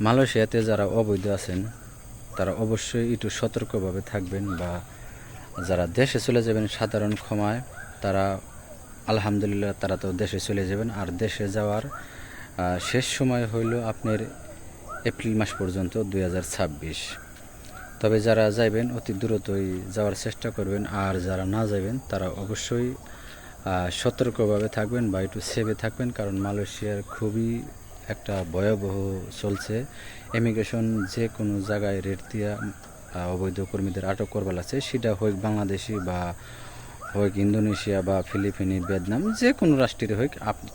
মালয়েশিয়াতে যারা অবৈধ আছেন, তারা অবশ্যই একটু সতর্কভাবে থাকবেন বা যারা দেশে চলে যাবেন সাধারণ ক্ষমায়, তারা আলহামদুলিল্লাহ তারা তো দেশে চলে যাবেন। আর দেশে যাওয়ার শেষ সময় হইল আপনার এপ্রিল মাস পর্যন্ত দু হাজার ছাব্বিশ। তবে যারা যাইবেন, অতি দ্রুতই যাওয়ার চেষ্টা করবেন। আর যারা না যাবেন তারা অবশ্যই সতর্কভাবে থাকবেন বা একটু সেভে থাকবেন। কারণ মালয়েশিয়ার খুবই একটা ভয়াবহ চলছে। ইমিগ্রেশন যে কোনো জায়গায় রেট দিয়া অবৈধ কর্মীদের আটক করবার আছে সেটা হোক বাংলাদেশি বা হোক ইন্দোনেশিয়া বা ফিলিপিনি, ভিয়েতনাম, যে কোনো রাষ্ট্রের হোক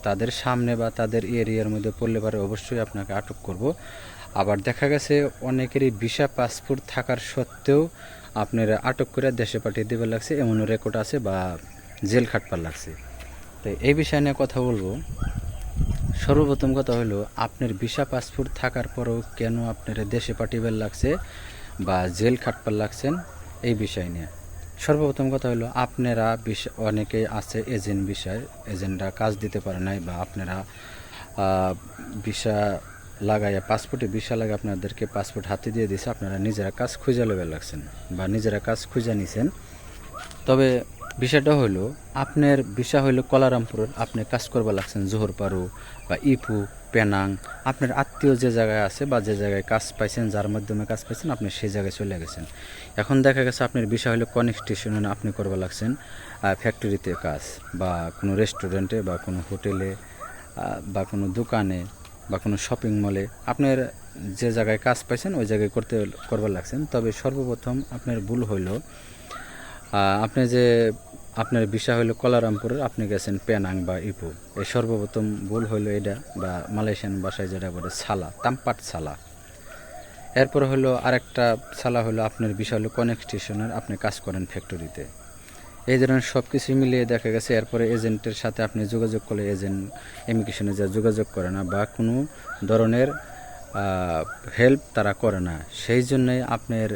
তাদের সামনে বা তাদের এরিয়ার মধ্যে পড়লে পারে অবশ্যই আপনাকে আটক করব। আবার দেখা গেছে অনেকেরই ভিসা পাসপোর্ট থাকার সত্ত্বেও আপনারা আটক করে দেশে পাঠিয়ে দেবে লাগছে এমন রেকর্ড আছে বা জেল খাটবার লাগছে। তো এই বিষয় নিয়ে কথা বলব। সর্বপ্রথম কথা হলো, আপনার ভিসা পাসপোর্ট থাকার পরেও কেন আপনারা দেশে পাঠিয়ে লাগছে বা জেল খাটবার লাগছেন এই বিষয় নিয়ে? সর্বপ্রথম কথা হলো, আপনারা অনেকেই আছে এজেন্ট বিষয়, এজেন্টরা কাজ দিতে পারে নাই বা আপনারা ভিসা লাগাইয়া, পাসপোর্টে ভিসা লাগে আপনাদেরকে পাসপোর্ট হাতে দিয়ে দিয়েছে আপনারা নিজেরা কাজ খুঁজে লেবে লাগছেন বা নিজেরা কাজ খুঁজে নিছেন। তবে বিষয়টা হলো আপনার বিষয় হলো কলারামপুরের আপনি কাজ করবা লাগছেন জোহর পারু বা ইপু, পেনাং। আপনার আত্মীয় যে জায়গায় আছে বা যে জায়গায় কাজ পাইছেন, যার মাধ্যমে কাজ পাইছেন, আপনি সেই জায়গায় চলে গেছেন। এখন দেখা গেছে আপনার বিষয় হলো কনেকস্টেশনে আপনি করবা লাগছেন ফ্যাক্টরিতে কাজ বা কোনো রেস্টুরেন্টে বা কোনো হোটেলে বা কোনো দোকানে বা কোনো শপিং মলে আপনার যে জায়গায় কাজ পাইছেন, ওই জায়গায় করতে, করবার লাগছেন। তবে সর্বপ্রথম আপনার ভুল হইল আপনি যে আপনার বিষয় হইল কলারামপুরের আপনি গেছেন পেনাং বা ইপু। এই সর্বপ্রথম ভুল হইল এটা বা মালয়েশিয়ান ভাষায় যেটা বলে ছালা তাম্পাট ছালা এরপর হলো আরেকটা ছালা হলো আপনার বিষয় হলো কনেক্ট স্টেশনের আপনি কাজ করেন ফ্যাক্টরিতে এই ধরনের সব কিছু মিলিয়ে দেখা গেছে, এরপরে এজেন্টের সাথে আপনি যোগাযোগ করলে এজেন্ট ইমিগ্রেশনে যা যোগাযোগ করে না বা কোনো ধরনের হেল্প তারা করে না। সেই জন্যই আপনার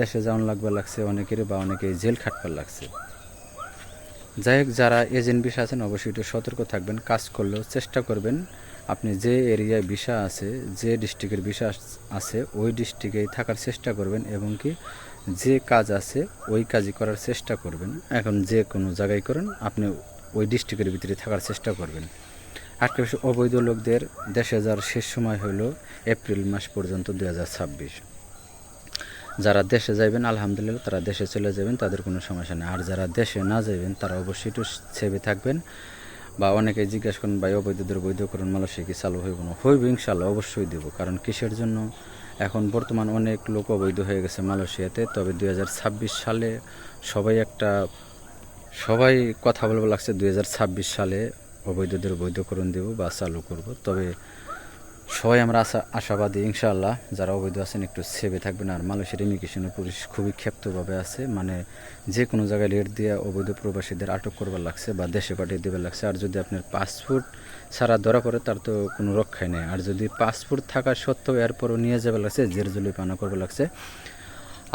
দেশে যাওয়ান লাগবে লাগছে, অনেকেরই বা অনেকে জেল খাটবার লাগছে। যাই হোক, যারা এজেন্ট ভিসা আছেন, অবশ্যই একটু সতর্ক থাকবেন, কাজ করলেও চেষ্টা করবেন। আপনি যে এরিয়ায় ভিসা আছে, যে ডিস্ট্রিক্টের ভিসা আছে, ওই ডিস্ট্রিক্টেই থাকার চেষ্টা করবেন এবং কি যে কাজ আছে, ওই কাজই করার চেষ্টা করবেন। এখন যে কোনো জায়গায় করেন, আপনি ওই ডিস্ট্রিক্টের ভিতরে থাকার চেষ্টা করবেন। আটকে অবৈধ লোকদের দেশে যাওয়ার শেষ সময় হলো এপ্রিল মাস পর্যন্ত দু হাজার ছাব্বিশ। যারা দেশে যাবেন আলহামদুলিল্লাহ তারা দেশে চলে যাবেন তাদের কোনো সমস্যা নেই। আর যারা দেশে না যাবেন তারা অবশ্যই একটু সেবে থাকবেন বা অনেকে জিজ্ঞাসা করেন, ভাই অবৈধদের বৈধকরণ মালয়েশিয়া কি চালু হইব না? হইব ইনশাল্লাহ অবশ্যই দেব। কারণ কিসের জন্য? এখন বর্তমান অনেক লোক অবৈধ হয়ে গেছে মালয়েশিয়াতে, তবে দুই হাজার ছাব্বিশ সালে সবাই একটা, সবাই কথা বলব লাগছে, দুই হাজার ছাব্বিশ সালে অবৈধদের বৈধকরণ দেব বা চালু করব। তবে সবাই আমরা আশা আশাবাদী, ইনশাআল্লাহ। যারা অবৈধ আছেন, একটু সেবে থাকবেন। আর মালয়েশিয়ার ইমিগ্রেশনের পুলিশ খুবই ক্ষেপ্তভাবে আছে। মানে যে কোনো জায়গায় লেট দিয়ে অবৈধ প্রবাসীদের আটক করবার লাগছে বা দেশে পাঠিয়ে দেবার লাগছে। আর যদি আপনার পাসপোর্ট ছাড়া ধরা পড়ে, তার তো কোনো রক্ষাই নেই। আর যদি পাসপোর্ট থাকা সত্ত্বেও এরপরও নিয়ে যাবে লাগছে জের জুলি পানা করবে লাগছে,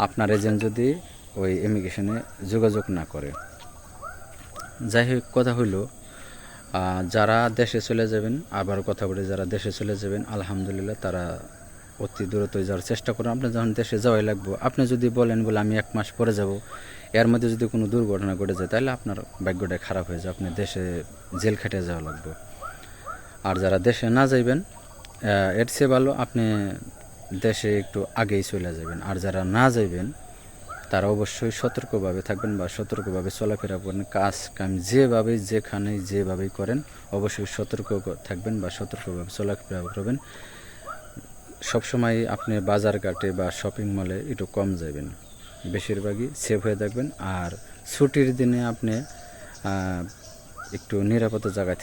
আপনার এজেন্ট যদি ওই ইমিগ্রেশনে যোগাযোগ না করে। যাই হোক, কথা হইল যারা দেশে চলে যাবেন, আবার কথা বলে, যারা দেশে চলে যাবেন, আলহামদুলিল্লাহ তারা অতি দূরত্ব যাওয়ার চেষ্টা করুন। আপনি যখন দেশে যাওয়াই লাগবো, আপনি যদি বলেন, বলে আমি এক মাস পরে যাব, এর মধ্যে যদি কোনো দুর্ঘটনা ঘটে যায়, তাহলে আপনার ভাগ্যটা খারাপ হয়ে যায়, আপনি দেশে জেল খেটে যাওয়া লাগবে। আর যারা দেশে না যাইবেন এর চেয়ে ভালো আপনি দেশে একটু আগেই চলে যাবেন। আর যারা না যাইবেন তারা অবশ্যই সতর্কভাবে থাকবেন বা সতর্কভাবে চলাফেরা করেন কাজ কাম যেভাবে যেখানে যেভাবেই করেন, অবশ্যই সতর্ক থাকবেন বা সতর্কভাবে চলাফেরা করবেন। সবসময় আপনি বাজার ঘাটে বা শপিং মলে একটু কম যাবেন। বেশিরভাগই সেফ হয়ে থাকবেন। আর ছুটির দিনে আপনি একটু নিরাপদ জায়গায়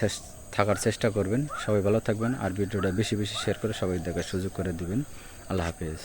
থাকার চেষ্টা করবেন। সবাই ভালো থাকবেন। আর ভিডিওটা বেশি বেশি শেয়ার করে সবাই দেখার সুযোগ করে দিবেন। আল্লাহ হাফেজ।